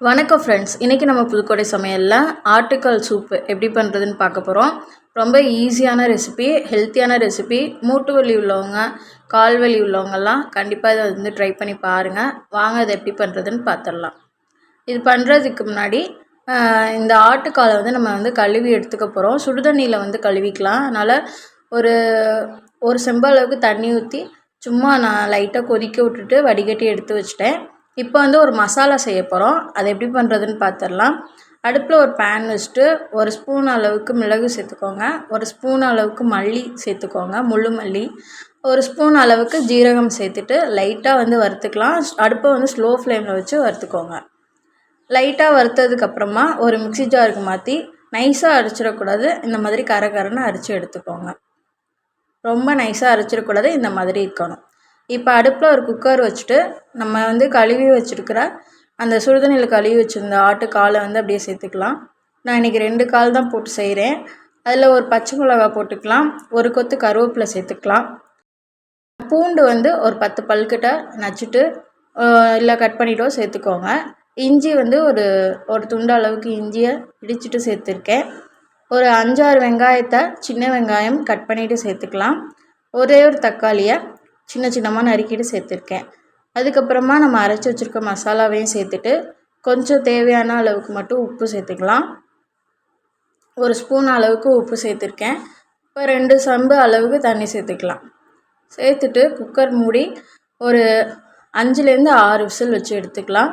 வணக்கம் ஃப்ரெண்ட்ஸ் இன்றைக்கி நம்ம புதுக்கோடை சமையலில் ஆட்டுக்கால் சூப்பு எப்படி பண்ணுறதுன்னு பார்க்க போகிறோம் ரொம்ப ஈஸியான ரெசிபி ஹெல்த்தியான ரெசிபி மூட்டு வலி உள்ளவங்க கால் வலி உள்ளவங்கெல்லாம் கண்டிப்பாக இதை வந்து ட்ரை பண்ணி பாருங்கள் வாங்க அதை எப்படி பண்ணுறதுன்னு பார்த்துடலாம். இது பண்ணுறதுக்கு முன்னாடி இந்த ஆட்டுக்காலை வந்து நம்ம வந்து கழுவி எடுத்துக்க போகிறோம் சுடுதண்ணியில் வந்து கழுவிக்கலாம். அதனால் ஒரு ஒரு செம்பு அளவுக்கு தண்ணி ஊற்றி சும்மா நான் லைட்டாக கொதிக்க விட்டுட்டு வடிகட்டி எடுத்து வச்சிட்டேன். இப்போ வந்து ஒரு மசாலா செய்ய போகிறோம் அது எப்படி பண்ணுறதுன்னு பார்த்துடலாம் அடுப்பில் ஒரு பேன் வச்சுட்டு ஒரு ஸ்பூன் அளவுக்கு மிளகு சேர்த்துக்கோங்க. ஒரு ஸ்பூன் அளவுக்கு மல்லி சேர்த்துக்கோங்க முள்ளு மல்லி. ஒரு ஸ்பூன் அளவுக்கு ஜீரகம் சேர்த்துட்டு லைட்டாக வந்து வறுத்துக்கலாம். அடுப்பை வந்து ஸ்லோ ஃப்ளேமில் வச்சு வறுத்துக்கோங்க. லைட்டாக வறுத்ததுக்கப்புறமா ஒரு மிக்ஸி ஜாருக்கு மாற்றி நைஸாக அரைச்சிடக்கூடாது. இந்த மாதிரி கரை கரைன்னு அரைச்சி எடுத்துக்கோங்க. ரொம்ப நைஸாக அரைச்சிடக்கூடாது. இந்த மாதிரி இருக்கணும். இப்போ அடுப்பில் ஒரு குக்கர் வச்சுட்டு நம்ம வந்து கழுவி வச்சுருக்கிற அந்த சுடுதண்ணியில் கழுவி வச்சுருந்த ஆட்டு காலை வந்து அப்படியே சேர்த்துக்கலாம். நான் இன்றைக்கி ரெண்டு கால் தான் போட்டு செய்கிறேன் அதில் ஒரு பச்சை மிளகா போட்டுக்கலாம். ஒரு கொத்து கருவேப்பிலை சேர்த்துக்கலாம். பூண்டு வந்து ஒரு பத்து பல்கிட்ட நச்சுட்டு இல்லை கட் பண்ணிட்டோ சேர்த்துக்கோங்க. இஞ்சி வந்து ஒரு ஒரு துண்டு அளவுக்கு இஞ்சியை இடிச்சிட்டு சேர்த்துருக்கேன். ஒரு அஞ்சாறு வெங்காயத்தை சின்ன வெங்காயம் கட் பண்ணிவிட்டு சேர்த்துக்கலாம். ஒரே ஒரு தக்காளியை சின்ன சின்னமாக நறுக்கிட்டு சேர்த்துருக்கேன். அதுக்கப்புறமா நம்ம அரைச்சி வச்சுருக்க மசாலாவையும் சேர்த்துட்டு கொஞ்சம் தேவையான அளவுக்கு மட்டும் உப்பு சேர்த்துக்கலாம். ஒரு ஸ்பூன் அளவுக்கு உப்பு சேர்த்துருக்கேன். இப்போ ரெண்டு சம்பு அளவுக்கு தண்ணி சேர்த்துக்கலாம். சேர்த்துட்டு குக்கர் மூடி ஒரு அஞ்சுலேருந்து ஆறு விசில் வச்சு எடுத்துக்கலாம்.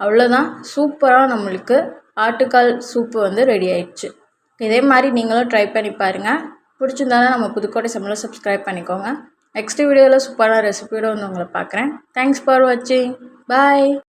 அவ்வளோதான். சூப்பராக நம்மளுக்கு ஆட்டுக்கால் சூப்பு வந்து ரெடி ஆயிடுச்சு. இதே மாதிரி நீங்களும் ட்ரை பண்ணி பாருங்கள் பிடிச்சிருந்தாலும் நம்ம புதுக்கோட்டை சம்பளம் சப்ஸ்கிரைப் பண்ணிக்கோங்க. நெக்ஸ்ட் வீடியோவில் சூப்பரான ரெசிபியோடு வந்து உங்களை பார்க்குறேன். தேங்க்ஸ் ஃபார் வாட்சிங் பாய்